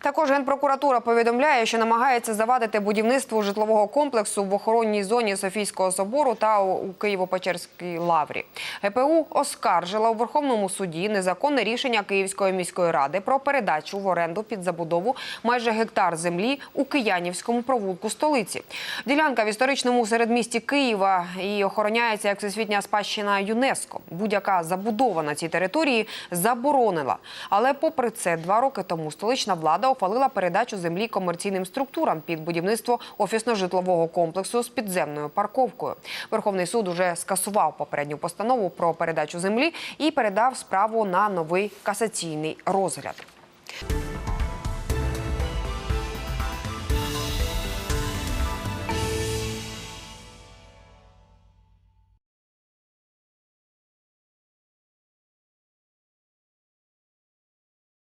Також генпрокуратура повідомляє, що намагається завадити будівництву житлового комплексу в охоронній зоні Софійського собору та у Києво-Печерській лаврі. ГПУ оскаржила у Верховному суді незаконне рішення Київської міської ради про передачу в оренду під забудову майже гектар землі у Киянівському провулку столиці. Ділянка в історичному середмісті Києва і охороняється як всесвітня спадщина ЮНЕСКО. Будь-яка забудова на цій території заборонила. Але попри це, два роки тому столична влада ухвалила передачу землі комерційним структурам під будівництво офісно-житлового комплексу з підземною парковкою. Верховний суд уже скасував попередню постанову про передачу землі і передав справу на новий касаційний розгляд.